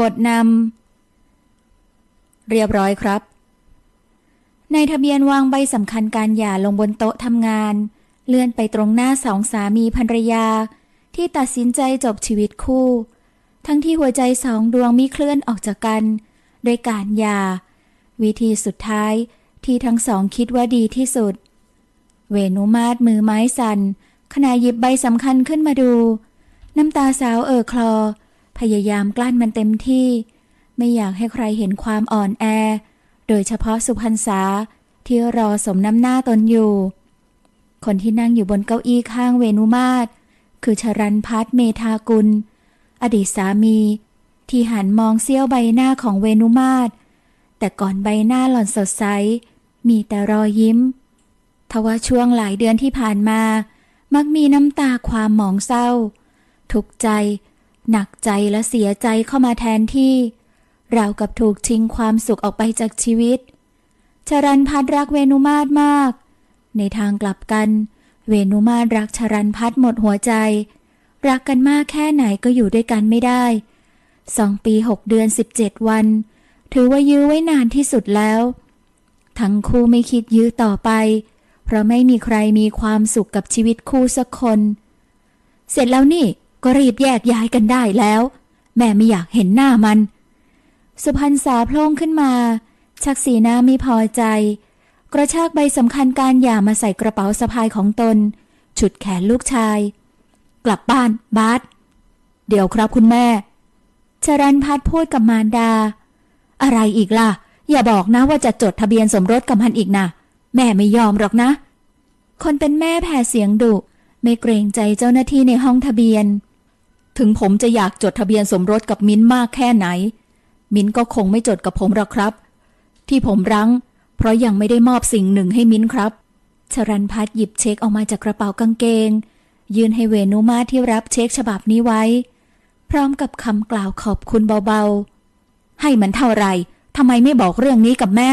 บทนำเรียบร้อยครับ ในทะเบียนวางใบสำคัญการหย่าลงบนโต๊ะทำงาน เลื่อนไปตรงหน้าสองสามีภรรยา ที่ตัดสินใจจบชีวิตคู่ ทั้งที่หัวใจสองดวงมีเคลื่อนออกจากกัน โดยการหย่า วิธีสุดท้ายที่ทั้งสองคิดว่าดีที่สุด เวนุมาตมือไม้สัน่นขณะหยิบใบสำคัญขึ้นมาดู น้ำตาสาวเอ่อคลอ พยายามกลั้นมันเต็มที่ ไม่อยากให้ใครเห็นความอ่อนแอ โดยเฉพาะสุพรรณษาที่รอสมน้ำหน้าตนอยู่ คนที่นั่งอยู่บนเก้าอี้ข้างเวนุมาตคือชรันพัฒเมธากุล อดีตสามี ที่หันมองเสี้ยวใบหน้าของเวนุมาตแต่ก่อนใบหน้าหล่อนสดใส มีแต่รอยยิ้มทว่าช่วงหลายเดือนที่ผ่านมา มักมีน้ำตาความหมองเศร้า ทุกใจ หนักใจและเสียใจเข้ามาแทนที่ราวกับถูกชิงความสุขออกไปจากชีวิต ชรันพัฒรักเวนุมาตมาก ในทางกลับกัน เวนุมาตรักชรันพัฒหมดหัวใจ รักกันมากแค่ไหนก็อยู่ด้วยกันไม่ได้สองปีหกเดือนสิบเจ็ดวัน ถือว่ายื้อไว้นานที่สุดแล้ว ทั้งคู่ไม่คิดยื้อต่อไป เพราะไม่มีใครมีความสุขกับชีวิตคู่สักคน เสร็จแล้วนี่ ก็รีบแยกย้ายกันได้แล้ว แม่ไม่อยากเห็นหน้ามัน สุพรรณษาโพล่งขึ้นมา ชักสีหน้าไม่พอใจ กระชากใบสำคัญการหย่ามาใส่กระเป๋าสะพายของตน ฉุดแขนลูกชาย กลับบ้านบาสเดี๋ยวครับคุณแม่ ชรันพัฒพูดกับมารดา อะไรอีกล่ะ อย่าบอกนะว่าจะจดทะเบียนสมรสกับมันอีกนะแม่ไม่ยอมหรอกนะ คนเป็นแม่แผ่เสียงดุ ไม่เกรงใจเจ้าหน้าที่ในห้องทะเบียน ถึงผมจะอยากจดทะเบียนสมรสกับมิ้นมากแค่ไหน มิ้นก็คงไม่จดกับผมหรอกครับ ที่ผมรั้ง เพราะยังไม่ได้มอบสิ่งหนึ่งให้มิ้นครับ ชรันพัฒหยิบเช็คออกมาจากกระเป๋ากางเกง ยื่นให้เวนุมาที่รับเช็คฉบับนี้ไว้ พร้อมกับคำกล่าวขอบคุณเบาๆ ให้มันเท่าไหร่ทำไมไม่บอกเรื่องนี้กับแม่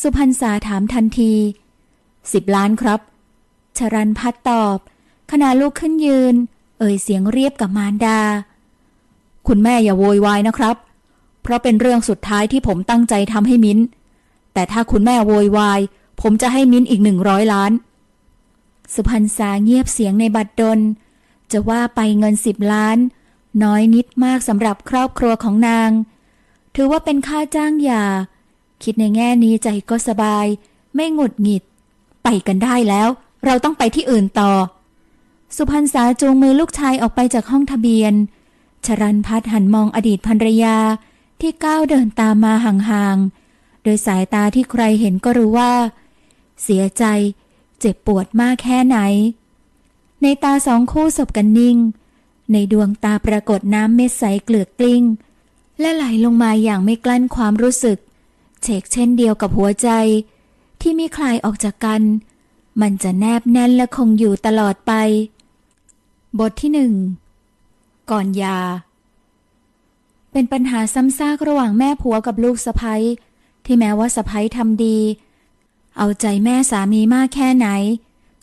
สุพรรณษาถามทันทีสิบล้านครับ ชรันพัฒตอบ ขณะลุกขึ้นยืน เอ่ยเสียงเรียบกับมารดา คุณแม่อย่าโวยวายนะครับ เพราะเป็นเรื่องสุดท้ายที่ผมตั้งใจทำให้มิ้น แต่ถ้าคุณแม่โวยวาย ผมจะให้มิ้นอีกหนึ่งร้อยล้าน สุพรรณษาเงียบเสียงในบัตรดล จะว่าไปเงินสิบล้าน น้อยนิดมากสำหรับครอบครัวของนาง ถือว่าเป็นค่าจ้างย่าคิดในแง่นี้ใจก็สบาย ไม่หงุดหงิด ไปกันได้แล้ว เราต้องไปที่อื่นต่อ สุพรรณษาจูงมือลูกชายออกไปจากห้องทะเบียน ชรันพัฒหันมองอดีตภรรยาที่ก้าวเดินตามมาห่างๆ โดยสายตาที่ใครเห็นก็รู้ว่า เสียใจเจ็บปวดมากแค่ไหน ในตาสองคู่สบกันนิ่ง ในดวงตาปรากฏน้ำเม็ดใสเกลือกกลิ้ง และไหลลงมาอย่างไม่กลั้นความรู้สึก เฉกเช่นเดียวกับหัวใจ ที่มีคลายออกจากกัน มันจะแนบแน่นและคงอยู่ตลอดไป บทที่หนึ่งก่อนยา เป็นปัญหาซ้ำซากระหว่างแม่ผัวกับลูกสะพ้ยที่แม้ว่าสะพ้ยทำดี เอาใจแม่สามีมากแค่ไหน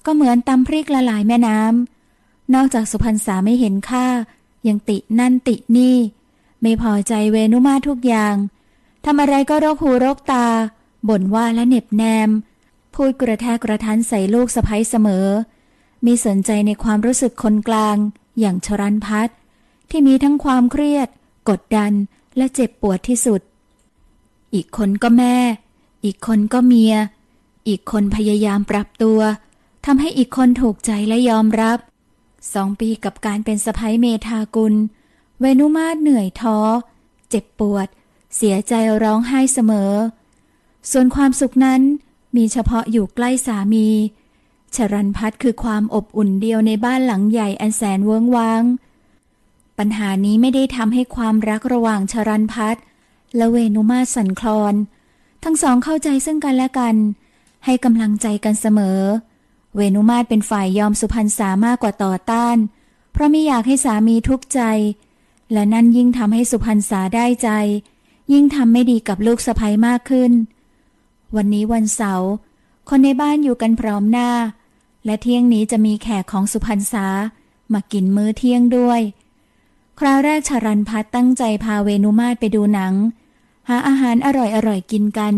ก็เหมือนตำพริกละลายแม่น้ำนอกจากสุพรรณษาไม่เห็นค่า ยังตินั่นตินี่ ไม่พอใจเวนุมาทุกอย่างทำอะไรก็โรกหูโรกตา บ่นว่าและเหน็บแนม พูดกระแทกกระทันใส่ลูกสะพ้ยเสมอ มีสนใจในความรู้สึกคนกลาง อย่างชรันพัฒที่มีทั้งความเครียด กดดันและเจ็บปวดที่สุด อีกคนก็แม่ อีกคนก็เมีย อีกคนพยายามปรับตัวทำให้อีกคนถูกใจและยอมรับ สองปีกับการเป็นสะพ้ยเมธากุล เวนุมาศเหนื่อยท้อ เจ็บปวด เสียใจร้องไห้เสมอ ส่วนความสุขนั้นมีเฉพาะอยู่ใกล้สามี ชรันพัฒคือความอบอุ่นเดียวในบ้านหลังใหญ่อันแสนเวิ้งว้าง ปัญหานี้ไม่ได้ทำให้ความรักระหว่างชรันพัฒและเวนุมาสันคลอน ทั้งสองเข้าใจซึ่งกันและกัน ให้กำลังใจกันเสมอ เวนุมาศเป็นฝ่ายยอมสุพรรณษามากกว่าต่อต้าน เพราะไม่อยากให้สามีทุกข์ใจ และนั่นยิ่งทำให้สุพรรณษาได้ใจ ยิ่งทำไม่ดีกับลูกสะใภ้มากขึ้น วันนี้วันเสาร์คนในบ้านอยู่กันพร้อมหน้า และเที่ยงนี้จะมีแขกของสุพรรณษามากินมื้อเที่ยงด้วย คราวแรกชารันพัฒตั้งใจพาเวนุมาศไปดูหนัง หาอาหารอร่อยๆกินกัน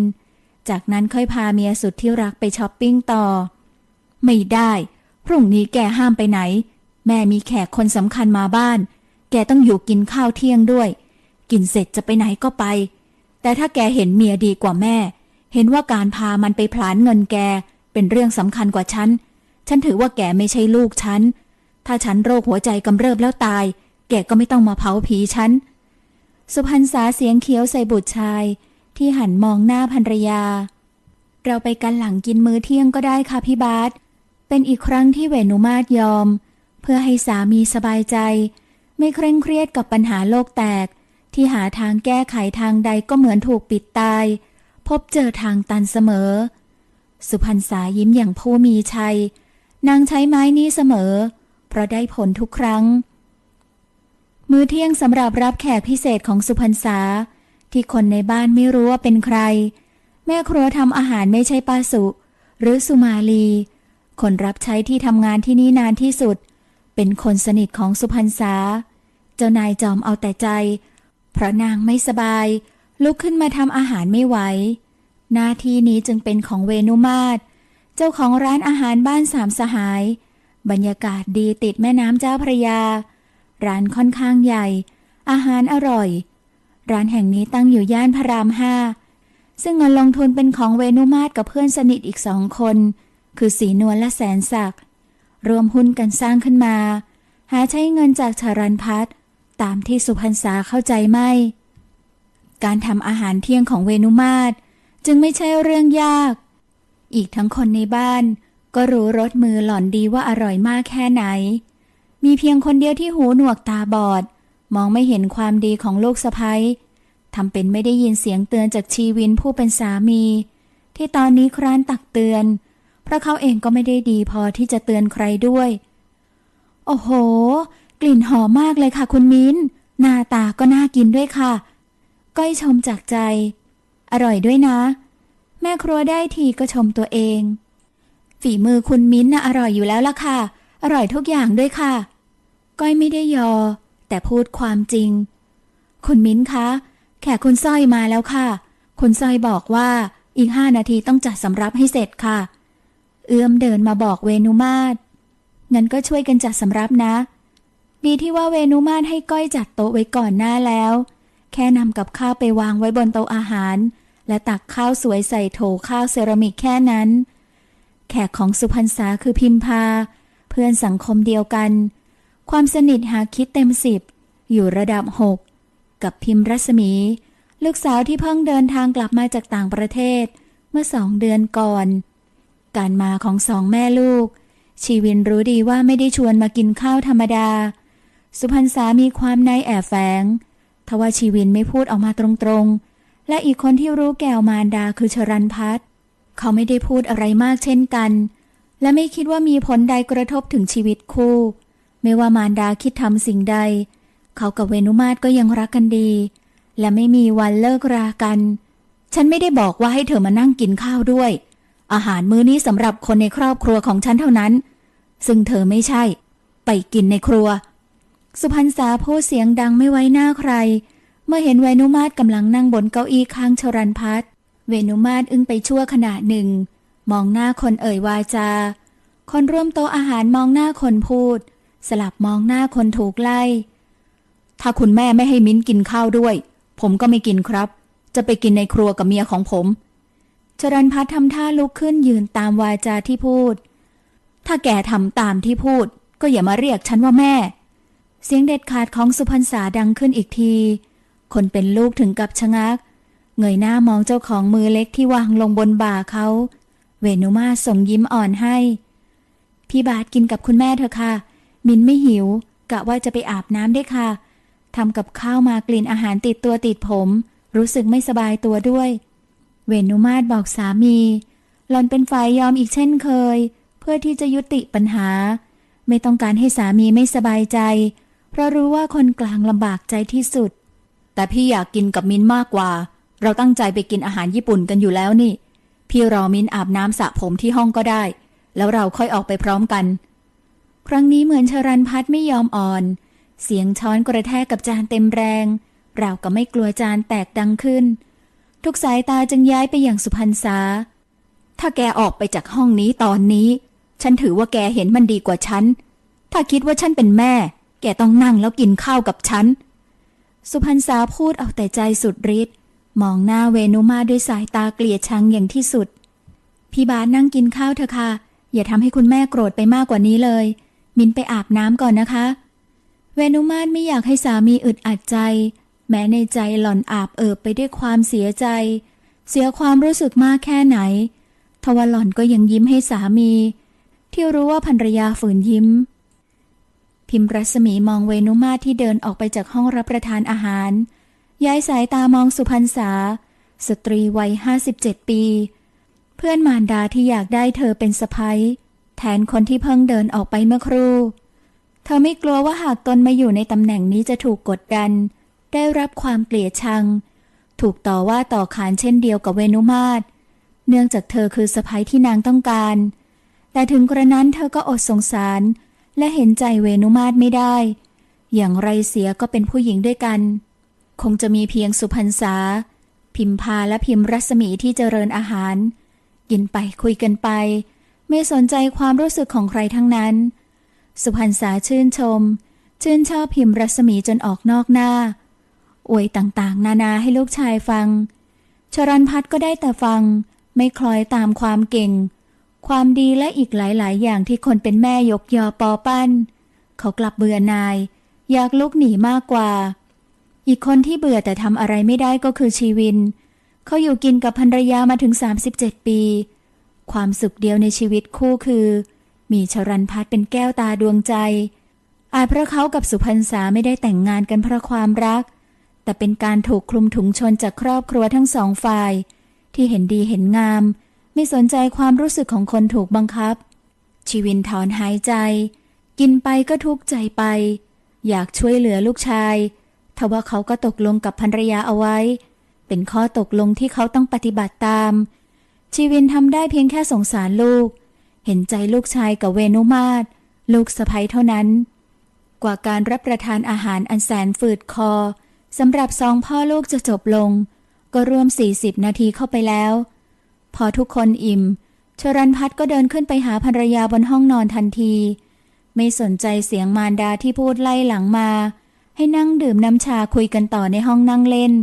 จากนั้นค่อยพาเมียสุดที่รักไปช้อปปิ้งต่อ ไม่ได้ พรุ่งนี้แกห้ามไปไหน แม่มีแขกคนสำคัญมาบ้าน แกต้องอยู่กินข้าวเที่ยงด้วย กินเสร็จจะไปไหนก็ไป แต่ถ้าแกเห็นเมียดีกว่าแม่ เห็นว่าการพามันไปผลาญเงินแกเป็นเรื่องสำคัญกว่าฉัน ฉันถือว่าแกไม่ใช่ลูกฉัน ถ้าฉันโรคหัวใจกำเริบแล้วตาย แกก็ไม่ต้องมาเผาผีฉัน สุพรรษาเสียงเคี้ยวใส่บุตรชาย ที่หันมองหน้าภรรยา เราไปกันหลังกินมื้อเที่ยงก็ได้ค่ะพี่บาสเป็นอีกครั้งที่เวนุมาตยอม เพื่อให้สามีสบายใจ ไม่เคร่งเครียดกับปัญหาโลกแตก ที่หาทางแก้ไขทางใดก็เหมือนถูกปิดตาย พบเจอทางตันเสมอ สุพรรษายิ้มอย่างผู้มีชัย นางใช้ไม้นี้เสมอ เพราะได้ผลทุกครั้ง มื้อเที่ยงสำหรับรับแขกพิเศษของสุพรรษา ที่คนในบ้านไม่รู้ว่าเป็นใคร แม่ครัวทำอาหารไม่ใช่ป้าสุ หรือสุมาลี คนรับใช้ที่ทำงานที่นี่นานที่สุด เป็นคนสนิทของสุพรรษา เจ้านายจอมเอาแต่ใจ เพราะนางไม่สบาย ลุกขึ้นมาทำอาหารไม่ไหว หน้าที่นี้จึงเป็นของเวนุมาศ เจ้าของร้านอาหารบ้านสามสหาย บรรยากาศดีติดแม่น้ำเจ้าพระยา ร้านค่อนข้างใหญ่ อาหารอร่อย ร้านแห่งนี้ตั้งอยู่ย่านพระรามห้าซึ่งเงินลงทุนเป็นของเวนุมาศกับเพื่อนสนิทอีกสองคน คือสีนวลและแสนศักดิ์รวมหุ้นกันสร้างขึ้นมา หาใช้เงินจากชารันพัฒน์ตามที่สุพรรษาเข้าใจไม่ การทำอาหารเที่ยงของเวนุมาศจึงไม่ใช่เรื่องยาก อีกทั้งคนในบ้านก็รู้รสมือหล่อนดีว่าอร่อยมากแค่ไหน มีเพียงคนเดียวที่หูหนวกตาบอด มองไม่เห็นความดีของลูกสะพ้ยทำเป็นไม่ได้ยินเสียงเตือนจากชีวินผู้เป็นสามี ที่ตอนนี้คร้านตักเตือน เพราะเขาเองก็ไม่ได้ดีพอที่จะเตือนใครด้วย โอ้โห กลิ่นหอมมากเลยค่ะคุณมิ้น หน้าตาก็น่ากินด้วยค่ะ ก้อยชมจากใจ อร่อยด้วยนะ ม่ครัวได้ทีก็ชมตัวเอง ฝีมือคุณมิ้นน่ะอร่อยอยู่แล้วล่ะค่ะ อร่อยทุกอย่างด้วยค่ะ ก้อยไม่ได้ยอ แต่พูดความจริง คุณมิ้นคะ แขกคุณสร้อยมาแล้วค่ะ คุณสร้อยบอกว่าอีกห้านาทีต้องจัดสำรับให้เสร็จค่ะ เอื้อมเดินมาบอกเวนุมาศงั้นก็ช่วยกันจัดสำรับนะ ดีที่ว่าเวนุมาศให้ก้อยจัดโต๊ะไว้ก่อนหน้าแล้ว แค่นำกับข้าวไปวางไว้บนโต๊ะอาหาร และตักข้าวสวยใส่โถข้าวเซรามิกแค่นั้น แขกของสุพรรษาคือพิมพา เพื่อนสังคมเดียวกัน ความสนิทหาคิดเต็มสิบอยู่ระดับหกกับพิมพ์รัศมี ลูกสาวที่เพิ่งเดินทางกลับมาจากต่างประเทศ เมื่อสองเดือนก่อน การมาของสองแม่ลูก ชีวินรู้ดีว่าไม่ได้ชวนมากินข้าวธรรมดา สุพรรษามีความในแอบแฝงทว่าชีวินไม่พูดออกมาตรงๆ และอีกคนที่รู้แก้วมารดาคือชรันพัฒน์เขาไม่ได้พูดอะไรมากเช่นกัน และไม่คิดว่ามีผลใดกระทบถึงชีวิตคู่ ไม่ว่ามารดาคิดทำสิ่งใด เขากับเวนุมาศก็ยังรักกันดี และไม่มีวันเลิกรากัน ฉันไม่ได้บอกว่าให้เธอมานั่งกินข้าวด้วย อาหารมื้อนี้สำหรับคนในครอบครัวของฉันเท่านั้น ซึ่งเธอไม่ใช่ ไปกินในครัว สุพรรณษาพูดเสียงดังไม่ไว้หน้าใคร มื่อเห็นเวนุมาศกำลังนั่งบนเก้าอี้ข้างชรันพัฒเวนุมาศอึ้งไปชั่วขณะหนึ่ง มองหน้าคนเอ่ยวาจา คนร่วมโต๊ะอาหารมองหน้าคนพูด สลับมองหน้าคนถูกไล่ ถ้าคุณแม่ไม่ให้มิ้นกินข้าวด้วย ผมก็ไม่กินครับ จะไปกินในครัวกับเมียของผม ชรันพัฒทำท่าลุกขึ้นยืนตามวาจาที่พูด ถ้าแกทำตามที่พูด ก็อย่ามาเรียกฉันว่าแม่ เสียงเด็ดขาดของสุพรรษาดังขึ้นอีกที คนเป็นลูกถึงกับชะงัก เงยหน้ามองเจ้าของมือเล็กที่วางลงบนบ่าเขา เวนุมาส่งยิ้มอ่อนให้ พี่บาทกินกับคุณแม่เถอะค่ะ มินไม่หิว กะว่าจะไปอาบน้ำได้ค่ะทำกับข้าวมากลิ่นอาหารติดตัวติดผม รู้สึกไม่สบายตัวด้วย เวนุมาศบอกสามีหลอนเป็นฝ่ายยอมอีกเช่นเคย เพื่อที่จะยุติปัญหา ไม่ต้องการให้สามีไม่สบายใจ เพราะรู้ว่าคนกลางลำบากใจที่สุด แต่พี่อยากกินกับมินมากกว่า เราตั้งใจไปกินอาหารญี่ปุ่นกันอยู่แล้วนี่ พี่รอมินอาบน้ำสระผมที่ห้องก็ได้ แล้วเราค่อยออกไปพร้อมกัน ครั้งนี้เหมือนชรันพัฒไม่ยอมอ่อน เสียงช้อนกระแทกกับจานเต็มแรงเรากับไม่กลัวจานแตกดังขึ้น ทุกสายตาจึงย้ายไปอย่างสุพรรณษา ถ้าแกออกไปจากห้องนี้ตอนนี้ ฉันถือว่าแกเห็นมันดีกว่าฉัน ถ้าคิดว่าฉันเป็นแม่ แกต้องนั่งแล้วกินข้าวกับฉัน สุพรรณษาพูดเอาแต่ใจสุดฤทธิ์มองหน้าเวนุมาด้วยสายตาเกลียดชังอย่างที่สุด พี่บาสนั่งกินข้าวเถอะค่ะ อย่าทำให้คุณแม่โกรธไปมากกว่านี้เลย มินไปอาบน้ำก่อนนะคะ เวนุมาศไม่อยากให้สามีอึดอัดใจ แม้ในใจหล่อนอาบเอิบไปด้วยความเสียใจ เสียความรู้สึกมากแค่ไหน ทว่าหล่อนก็ยังยิ้มให้สามี ที่รู้ว่าภรรยาฝืนยิ้ม พิมพ์รัศมีมองเวนุมาที่เดินออกไปจากห้องรับประทานอาหาร ย้ายสายตามองสุพรรณษา สตรีวัยห้าสิบเจ็ดปี เพื่อนมารดาที่อยากได้เธอเป็นสะพ้ยแทนคนที่เพิ่งเดินออกไปเมื่อครู่ เธอไม่กลัวว่าหากตนมาอยู่ในตำแหน่งนี้จะถูกกดดัน ได้รับความเกลียดชัง ถูกต่อว่าต่อขานเช่นเดียวกับเวนุมาศเนื่องจากเธอคือสะพ้ยที่นางต้องการ แต่ถึงกระนั้นเธอก็อดสงสาร และเห็นใจเวนุมาศไม่ได้ อย่างไรเสียก็เป็นผู้หญิงด้วยกัน คงจะมีเพียงสุพรรษา พิมพาและพิมพ์รัศมีที่เจริญอาหาร กินไปคุยกันไป ไม่สนใจความรู้สึกของใครทั้งนั้น สุพรรษาชื่นชม ชื่นชอบพิมพ์รัศมีจนออกนอกหน้า อวยต่างๆ นานาให้ลูกชายฟัง ชรันพัฒน์ก็ได้แต่ฟัง ไม่คล้อยตามความเก่ง ความดีและอีกหลาย ๆ อย่างที่คนเป็นแม่ยกยอปอปั้น เขากลับเบื่อนาย อยากลุกหนีมากกว่า อีกคนที่เบื่อแต่ทำอะไรไม่ได้ก็คือชีวิน เขาอยู่กินกับภรรยามาถึง 37 ปี ความสุขเดียวในชีวิตคู่คือ มีชรันพัฒน์เป็นแก้วตาดวงใจ อาจเพราะเขากับสุพรรษาไม่ได้แต่งงานกันเพราะความรัก แต่เป็นการถูกคลุมถุงชนจากครอบครัวทั้งสองฝ่าย ที่เห็นดีเห็นงาม ไม่สนใจความรู้สึกของคนถูกบังคับ ชีวินถอนหายใจ กินไปก็ทุกข์ใจไป อยากช่วยเหลือลูกชายทว่าเขาก็ตกลงกับภรรยาเอาไว้ เป็นข้อตกลงที่เขาต้องปฏิบัติตาม ชีวินทำได้เพียงแค่สงสารลูก เห็นใจลูกชายกับเวนุมาศลูกสะใภ้เท่านั้น กว่าการรับประทานอาหารอันแสนฝืดคอสำหรับสองพ่อลูกจะจบลง ก็รวม 40 นาทีเข้าไปแล้ว พอทุกคนอิ่ม ชรันพัฒน์ก็เดินขึ้นไปหาภรรยาบนห้องนอนทันที ไม่สนใจเสียงมารดาที่พูดไล่หลังมา ให้นั่งดื่มน้ำชาคุยกันต่อในห้องนั่งเล่น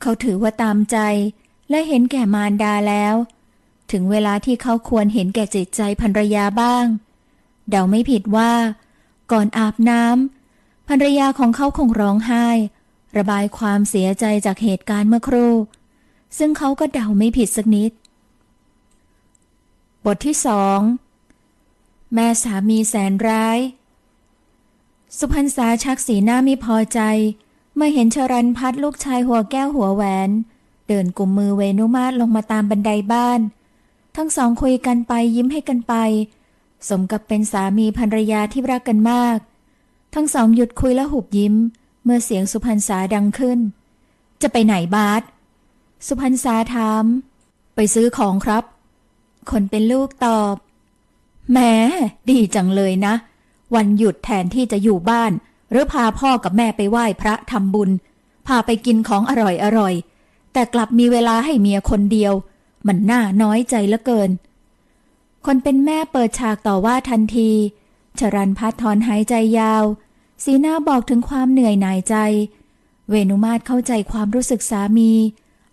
เขาถือว่าตามใจ และเห็นแก่มารดาแล้ว ถึงเวลาที่เขาควรเห็นแก่จิตใจภรรยาบ้าง เดาไม่ผิดว่า ก่อนอาบน้ำภรรยาของเขาคงร้องไห้ ระบายความเสียใจจากเหตุการณ์เมื่อครู่ซึ่งเขาก็เดาไม่ผิดสักนิด บทที่สองแม่สามีแสนร้าย สุพรรษาชักสีหน้าไม่พอใจเมื่อเห็นชรันพัฒน์ลูกชายหัวแก้วหัวแหวน เดินกุมมือเวนุมาศลงมาตามบันไดบ้าน ทั้งสองคุยกันไปยิ้มให้กันไป สมกับเป็นสามีภรรยาที่รักกันมาก ทั้งสองหยุดคุยและหุบยิ้ม เมื่อเสียงสุพรรษาดังขึ้น จะไปไหนบาสสุพรรษาถาม ไปซื้อของครับ คนเป็นลูกตอบแหมดีจังเลยนะ วันหยุดแทนที่จะอยู่บ้าน หรือพาพ่อกับแม่ไปไหว้พระทำบุญ พาไปกินของอร่อยอร่อย แต่กลับมีเวลาให้เมียคนเดียว มันน่าน้อยใจเหลือเกิน คนเป็นแม่เปิดฉากต่อว่าทันที ชรันพัฒน์ถอนหายใจยาว สีหน้าบอกถึงความเหนื่อยหน่ายใจ เวนุมาศเข้าใจความรู้สึกสามี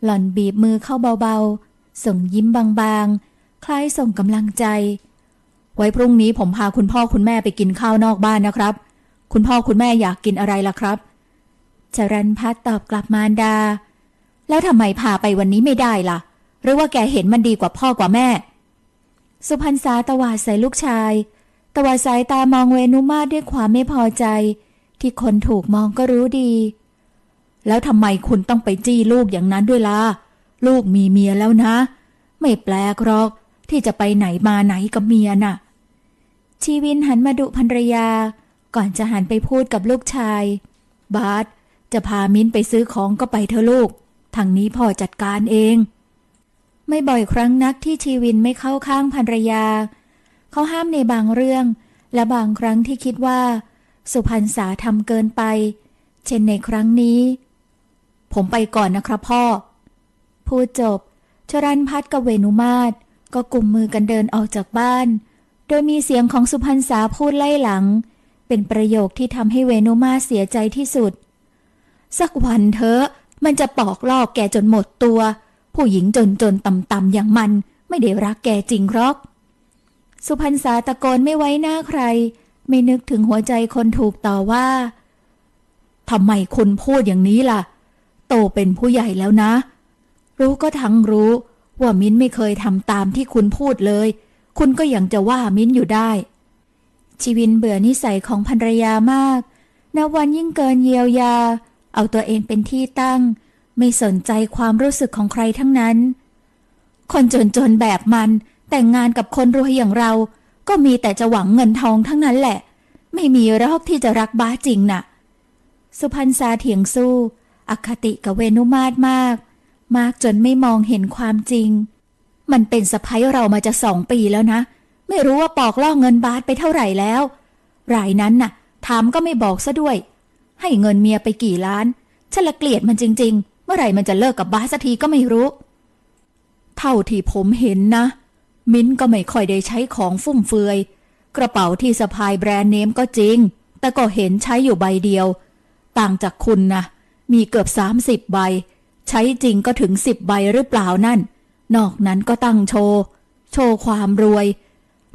หล่อนบีบมือเข้าเบาๆ ส่งยิ้มบางๆ คล้ายส่งกำลังใจ ไว้พรุ่งนี้ผมพาคุณพ่อคุณแม่ไปกินข้าวนอกบ้านนะครับ คุณพ่อคุณแม่อยากกินอะไรล่ะครับชรันพัฒน์ตอบกลับมารดา แล้วทำไมพาไปวันนี้ไม่ได้ล่ะ หรือว่าแกเห็นมันดีกว่าพ่อกว่าแม่ สุพรรณษาตวาดใส่ลูกชายตวาดสายตามองเวนุมาด้วยความไม่พอใจ ที่คนถูกมองก็รู้ดี แล้วทำไมคุณต้องไปจี้ลูกอย่างนั้นด้วยล่ะลูกมีเมียแล้วนะ ไม่แปลกหรอก ที่จะไปไหนมาไหนกับเมียน่ะ ชีวินหันมาดุภรรยา ก่อนจะหันไปพูดกับลูกชาย บาสจะพามิ้นไปซื้อของก็ไปเถอะลูก ทางนี้พ่อจัดการเอง ไม่บ่อยครั้งนักที่ชีวินไม่เข้าข้างภรรยา เขาห้ามในบางเรื่อง และบางครั้งที่คิดว่า สุพรรษาทำเกินไป เช่นในครั้งนี้ ผมไปก่อนนะครับพ่อ พูดจบ ชรันพัฒน์กับเวนุมาศ ก็กุมมือกันเดินออกจากบ้าน โดยมีเสียงของสุพรรษาพูดไล่หลัง เป็นประโยคที่ทำให้เวนุมาเสียใจที่สุด สักวันเถอะมันจะปอกลอกแกจนหมดตัว ผู้หญิงจนจนต่ำๆอย่างมันไม่ได้รักแกจริงหรอก สุพรรษาตะโกนไม่ไว้หน้าใคร ไม่นึกถึงหัวใจคนถูกต่อว่าทำไมคุณพูดอย่างนี้ล่ะ โตเป็นผู้ใหญ่แล้วนะ รู้ก็ทั้งรู้ ว่ามิ้นไม่เคยทำตามที่คุณพูดเลย คุณก็ยังจะว่ามิ้นอยู่ได้ ชีวินเบื่อนิสัยของภรรยามากนับวันยิ่งเกินเยียวยา เอาตัวเองเป็นที่ตั้ง ไม่สนใจความรู้สึกของใครทั้งนั้น คนจนๆแบบมันแต่งงานกับคนรวยอย่างเรา ก็มีแต่จะหวังเงินทองทั้งนั้นแหละ ไม่มีรอกที่จะรักบ้าจริงน่ะ สุพรรณษาเถียงสู้ อคติกับเวนุมาศมาก มากจนไม่มองเห็นความจริง มันเป็นสะพ้ยเรามาจะสองปีแล้วนะ ไม่รู้ว่าปอกล่อเงินบาทไปเท่าไหร่แล้ว รายนั้นน่ะ ถามก็ไม่บอกซะด้วย ให้เงินเมียไปกี่ล้านฉันละเกลียดมันจริง ๆ เมื่อไหร่มันจะเลิกกับบาสสักทีก็ไม่รู้ เท่าที่ผมเห็นนะ มิ้นก็ไม่ค่อยได้ใช้ของฟุ่มเฟือย กระเป๋าที่สะพายแบรนด์เนมก็จริง แต่ก็เห็นใช้อยู่ใบเดียว ต่างจากคุณนะมีเกือบสามสิบใบ ใช้จริงก็ถึงสิบใบหรือเปล่านั่น นอกนั้นก็ตั้งโชว์ โชว์ความรวย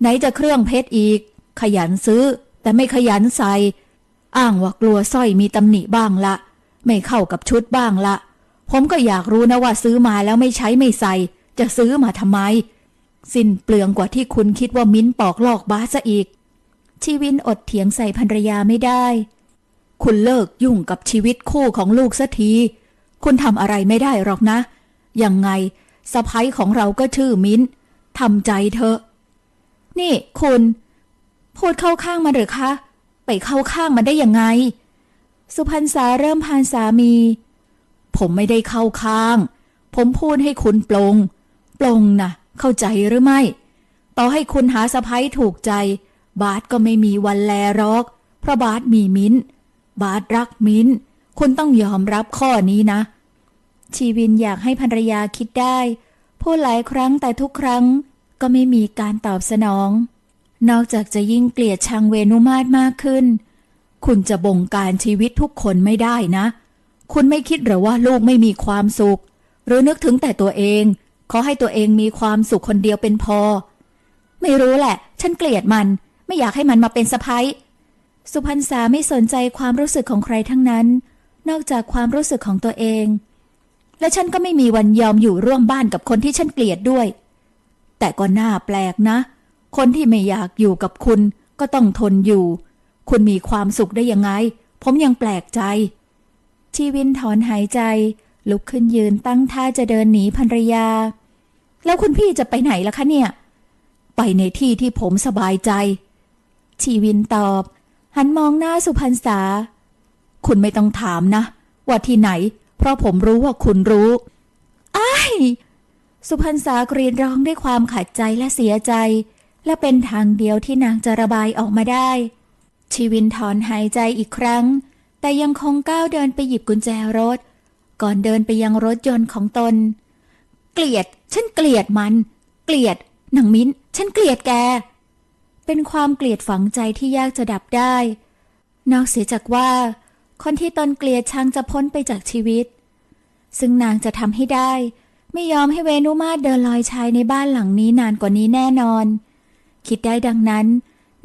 ไหนจะเครื่องเพชรอีก ขยันซื้อ แต่ไม่ขยันใส่ อ้างว่ากลัวสร้อยมีตำหนิบ้างละ ไม่เข้ากับชุดบ้างละ ผมก็อยากรู้นะว่าซื้อมาแล้วไม่ใช้ไม่ใส่ จะซื้อมาทำไม สิ้นเปลืองกว่าที่คุณคิดว่ามิ้นปอกลอกบ้าซะอีก ชีวินอดเถียงใส่ภรรยาไม่ได้ คุณเลิกยุ่งกับชีวิตคู่ของลูกสัที คุณทำอะไรไม่ได้หรอกนะ ยังไงสะพ้ยของเราก็ชื่อมิ้นทำใจเถอะ นี่คุณ พูดเข้าข้างมันหรือคะ ไปเข้าข้างมันได้ยังไง สุพรรณษาเริ่มพานสามี ผมไม่ได้เข้าข้าง ผมพูดให้คุณปลง ปลงนะเข้าใจหรือไม่ ต่อให้คุณหาสะพ้ยถูกใจ บาสก็ไม่มีวันแลรอก เพราะบาสมีมิ้น บาสรักมิ้น คุณต้องยอมรับข้อนี้นะ ชีวินอยากให้ภรรยาคิดได้พูดหลายครั้งแต่ทุกครั้งก็ไม่มีการตอบสนอง นอกจากจะยิ่งเกลียดชังเวนุมาศมากขึ้น คุณจะบงการชีวิตทุกคนไม่ได้นะ คุณไม่คิดหรือว่าลูกไม่มีความสุข หรือนึกถึงแต่ตัวเองขอให้ตัวเองมีความสุขคนเดียวเป็นพอ ไม่รู้แหละ ฉันเกลียดมัน ไม่อยากให้มันมาเป็นสะพ้ยสุพรรณษาไม่สนใจความรู้สึกของใครทั้งนั้น นอกจากความรู้สึกของตัวเอง และฉันก็ไม่มีวันยอมอยู่ร่วมบ้านกับคนที่ฉันเกลียดด้วย แต่ก็น่าแปลกนะ คนที่ไม่อยากอยู่กับคุณก็ต้องทนอยู่ คุณมีความสุขได้ยังไง ผมยังแปลกใจ ชีวินถอนหายใจ ลุกขึ้นยืนตั้งท่าจะเดินหนีภรรยา แล้วคุณพี่จะไปไหนล่ะคะเนี่ย ไปในที่ที่ผมสบายใจ ชีวินตอบ หันมองหน้าสุพรรณษา คุณไม่ต้องถามนะ ว่าที่ไหน เพราะผมรู้ว่าคุณรู้อ้ายสุพรรณษากรีดร้องด้วยความขัดใจและเสียใจ และเป็นทางเดียวที่นางจะระบายออกมาได้ ชีวินถอนหายใจอีกครั้ง แต่ยังคงก้าวเดินไปหยิบกุญแจรถ ก่อนเดินไปยังรถยนต์ของตน เกลียด ฉันเกลียดมัน เกลียดหนังมิ้น ฉันเกลียดแก เป็นความเกลียดฝังใจที่ยากจะดับได้ นอกเสียจากว่า คนที่ตนเกลียดชังจะพ้นไปจากชีวิต ซึ่งนางจะทำให้ได้ ไม่ยอมให้เวนุมาเดินลอยชายในบ้านหลังนี้นานกว่านี้แน่นอน คิดได้ดังนั้น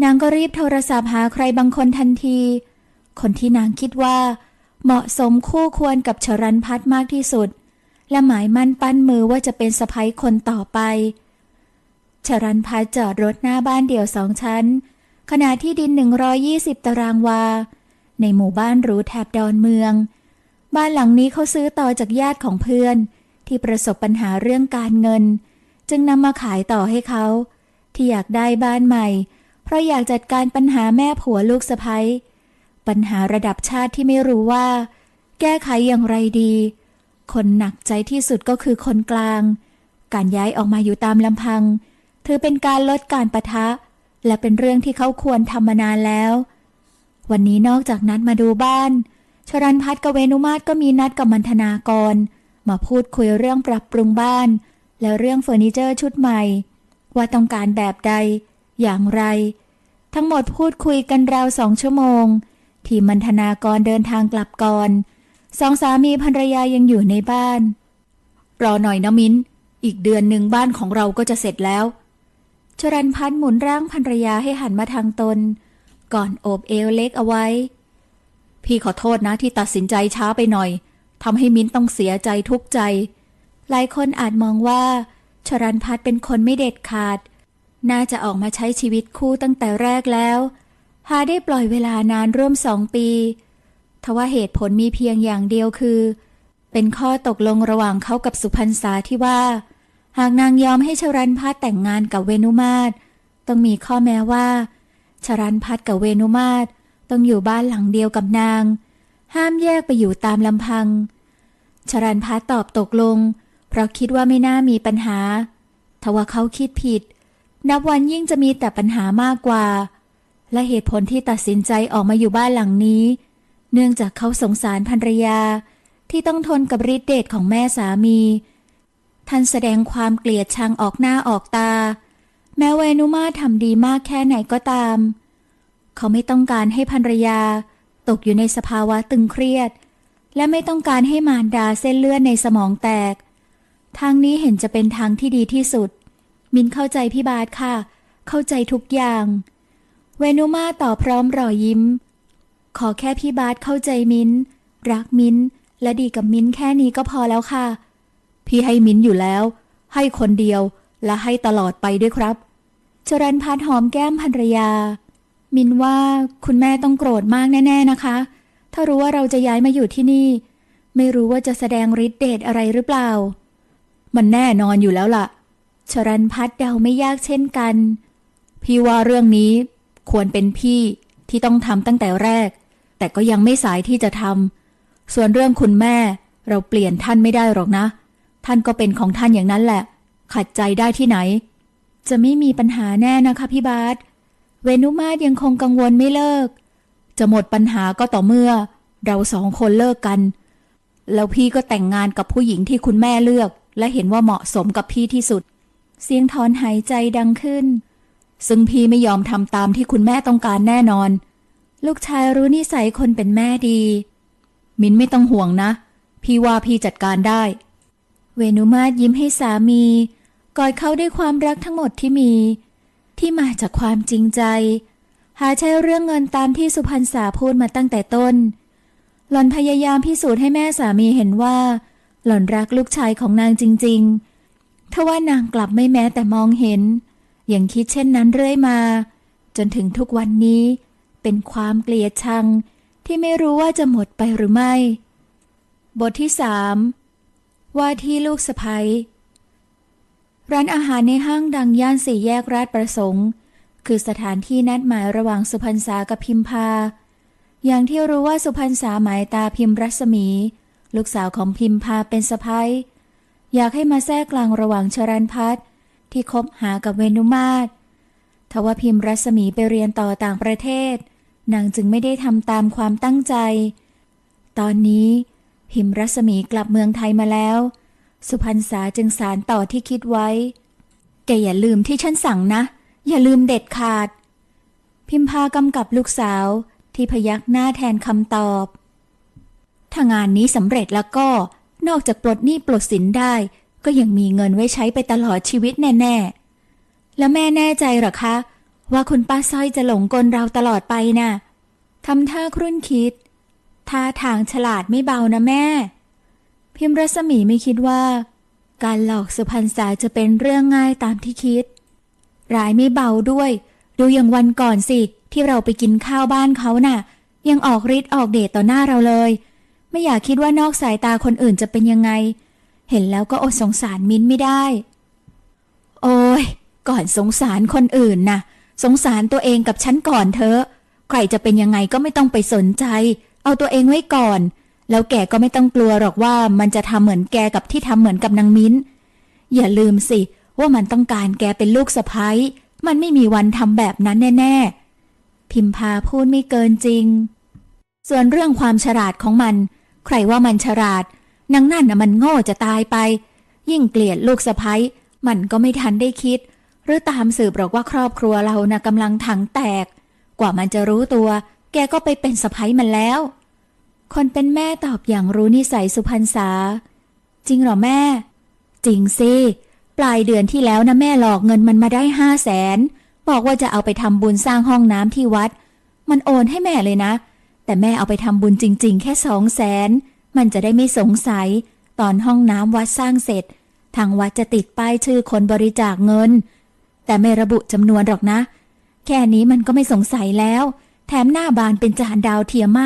นางก็รีบโทรศัพท์หาใครบางคนทันที คนที่นางคิดว่า เหมาะสมคู่ควรกับชรันพัฒน์มากที่สุด และหมายมั่นปั้นมือว่าจะเป็นสะพ้ยคนต่อไปชรันพัฒน์จอดรถหน้าบ้านเดี่ยวสองชั้น ขณะที่ดิน 120 ตารางวา ในหมู่บ้านหรูแถบดอนเมือง บ้านหลังนี้เขาซื้อต่อจากญาติของเพื่อน ที่ประสบปัญหาเรื่องการเงิน จึงนำมาขายต่อให้เขา ที่อยากได้บ้านใหม่ เพราะอยากจัดการปัญหาแม่ผัวลูกสะพ้ยปัญหาระดับชาติที่ไม่รู้ว่า แก้ไขอย่างไรดี คนหนักใจที่สุดก็คือคนกลาง การย้ายออกมาอยู่ตามลำพัง ถือเป็นการลดการประทะ และเป็นเรื่องที่เขาควรทำมานานแล้ว วันนี้นอกจากนัดมาดูบ้าน ชรันพัฒน์กับเวนุมาศก็มีนัดกับมันธนากร มาพูดคุยเรื่องปรับปรุงบ้าน และเรื่องเฟอร์นิเจอร์ชุดใหม่ ว่าต้องการแบบใด อย่างไร ทั้งหมดพูดคุยกันราวสองชั่วโมง ทีมมันธนากรเดินทางกลับก่อนสองสามีภรรยายังอยู่ในบ้าน รอหน่อยนะมิ้น อีกเดือนหนึ่งบ้านของเราก็จะเสร็จแล้ว ชรันพัฒน์หมุนร่างภรรยาให้หันมาทางตน ก่อนโอบเอวเล็กเอาไว้ พี่ขอโทษนะที่ตัดสินใจช้าไปหน่อยทำให้มิ้นต้องเสียใจทุกใจ หลายคนอาจมองว่า ชรันพัฒเป็นคนไม่เด็ดขาด น่าจะออกมาใช้ชีวิตคู่ตั้งแต่แรกแล้ว หาได้ปล่อยเวลานานร่วมสองปีทว่าเหตุผลมีเพียงอย่างเดียวคือ เป็นข้อตกลงระหว่างเขากับสุพรรณษาที่ว่า หากนางยอมให้ชรันพัฒแต่งงานกับเวนุมาศต้องมีข้อแม้ว่า ชรันพัฒน์กับเวนุมาศต้องอยู่บ้านหลังเดียวกับนาง ห้ามแยกไปอยู่ตามลำพัง ชรันพัฒน์ตอบตกลง เพราะคิดว่าไม่น่ามีปัญหาทว่าเขาคิดผิด นับวันยิ่งจะมีแต่ปัญหามากกว่า และเหตุผลที่ตัดสินใจออกมาอยู่บ้านหลังนี้ เนื่องจากเขาสงสารภรรยาที่ต้องทนกับฤทธิเดชของแม่สามี ท่านแสดงความเกลียดชังออกหน้าออกตา แม้เวนุมาทำดีมากแค่ไหนก็ตาม เขาไม่ต้องการให้ภรรยา ตกอยู่ในสภาวะตึงเครียด และไม่ต้องการให้มารดาเส้นเลือดในสมองแตก ทางนี้เห็นจะเป็นทางที่ดีที่สุด มินเข้าใจพี่บาทค่ะ เข้าใจทุกอย่าง เวนุมาตอบพร้อมรอยยิ้ม ขอแค่พี่บาทเข้าใจมินรักมินและดีกับมินแค่นี้ก็พอแล้วค่ะ พี่ให้มินอยู่แล้ว ให้คนเดียวและให้ตลอดไปด้วยครับ จรันพัฒหอมแก้มภรรยา มินว่าคุณแม่ต้องโกรธมากแน่ ๆนะคะ ถ้ารู้ว่าเราจะย้ายมาอยู่ที่นี่ ไม่รู้ว่าจะแสดงฤทธิ์เดชอะไรหรือเปล่า มันแน่นอนอยู่แล้วล่ะ ชรันพัฒเดาไม่ยากเช่นกัน พี่ว่าเรื่องนี้ควรเป็นพี่ที่ต้องทำตั้งแต่แรก แต่ก็ยังไม่สายที่จะทำส่วนเรื่องคุณแม่เราเปลี่ยนท่านไม่ได้หรอกนะ ท่านก็เป็นของท่านอย่างนั้นแหละ ขัดใจได้ที่ไหน จะไม่มีปัญหาแน่นะคะพี่บาสเวนุมาศยังคงกังวลไม่เลิก จะหมดปัญหาก็ต่อเมื่อ เราสองคนเลิกกัน แล้วพี่ก็แต่งงานกับผู้หญิงที่คุณแม่เลือก และเห็นว่าเหมาะสมกับพี่ที่สุด เสียงถอนหายใจดังขึ้น ซึ่งพี่ไม่ยอมทำตามที่คุณแม่ต้องการแน่นอน ลูกชายรู้นิสัยคนเป็นแม่ดี มินไม่ต้องห่วงนะ พี่ว่าพี่จัดการได้ เวนุมาศยิ้มให้สามี กอดเขาด้วยความรักทั้งหมดที่มี ที่มาจากความจริงใจ หาใช้เรื่องเงินตามที่สุพรรณษาพูดมาตั้งแต่ต้น หล่อนพยายามพิสูจน์ให้แม่สามีเห็นว่า หล่อนรักลูกชายของนางจริง ๆ ทว่านางกลับไม่แม้แต่มองเห็นยังคิดเช่นนั้นเรื่อยมา จนถึงทุกวันนี้ เป็นความเกลียดชังที่ไม่รู้ว่าจะหมดไปหรือไม่ บทที่สามว่าที่ลูกสะพ้ย ร้านอาหารในห้างดังย่านสี่แยกราชประสงค์ คือสถานที่นัดหมายระหว่างสุพรรณษากับพิมพา อย่างที่รู้ว่าสุพรรณษาหมายตาพิมพ์รัศมี ลูกสาวของพิมพาเป็นสะพ้ยอยากให้มาแทรกกลางระหว่างชรันพัฒที่คบหากับเวนุมาศทว่าพิมพ์รัศมีไปเรียนต่อต่างประเทศนางจึงไม่ได้ทำตามความตั้งใจ ตอนนี้พิมพ์รัศมีกลับเมืองไทยมาแล้ว สุพรรณษาจึงสารต่อที่คิดไว้ แกอย่าลืมที่ฉันสั่งนะ อย่าลืมเด็ดขาด พิมพากำกับลูกสาวที่พยักหน้าแทนคำตอบ ถ้างานนี้สำเร็จแล้วก็ นอกจากปลดหนี้ปลดสินได้ ก็ยังมีเงินไว้ใช้ไปตลอดชีวิตแน่ๆ แล้วแม่แน่ใจหรอคะ ว่าคุณป้าสร้อยจะหลงกลเราตลอดไปน่ะทำท่าครุ่นคิดท่าทางฉลาดไม่เบานะแม่ พิมพ์รัศมีไม่คิดว่า การหลอกสุพรรณษาจะเป็นเรื่องง่ายตามที่คิด ร้ายไม่เบาด้วย ดูอย่างวันก่อนสิ ที่เราไปกินข้าวบ้านเขาน่ะ ยังออกฤทธิ์ออกเดชต่อหน้าเราเลย ไม่อยากคิดว่านอกสายตาคนอื่นจะเป็นยังไง เห็นแล้วก็อดสงสารมิ้นไม่ได้ โอ้ยก่อนสงสารคนอื่นน่ะ สงสารตัวเองกับฉันก่อนเถอะ ใครจะเป็นยังไงก็ไม่ต้องไปสนใจ เอาตัวเองไว้ก่อน แล้วแกก็ไม่ต้องกลัวหรอกว่ามันจะทำเหมือนแกกับที่ทำเหมือนกับนางมิ้น อย่าลืมสิ ว่ามันต้องการแกเป็นลูกสะพ้ยมันไม่มีวันทำแบบนั้นแน่ ๆ พิมพาพูดไม่เกินจริง ส่วนเรื่องความฉลาดของมัน ใครว่ามันฉลาดนางนั่นน่ะมันโง่จะตายไป ยิ่งเกลียดลูกสะพ้ยมันก็ไม่ทันได้คิด หรือตามสืบหรอกว่าครอบครัวเรานะ่ะกำลังถังแตก กว่ามันจะรู้ตัว แกก็ไปเป็นสะพ้ยมันแล้ว คนเป็นแม่ตอบอย่างรู้นิสัยสุพรรณษา จริงหรอแม่ จริงสิ ปลายเดือนที่แล้วนะแม่หลอกเงินมันมาได้ห้าแสน บอกว่าจะเอาไปทำบุญสร้างห้องน้ำที่วัด มันโอนให้แม่เลยนะ แต่แม่เอาไปทำบุญจริง ๆ แค่สองแสน มันจะได้ไม่สงสัย ตอนห้องน้ำวัดสร้างเสร็จ ทางวัดจะติดป้ายชื่อคนบริจาคเงิน แต่ไม่ระบุจำนวนหรอกนะ แค่นี้มันก็ไม่สงสัยแล้ว แถมหน้าบานเป็นจานดาวเทียมมาก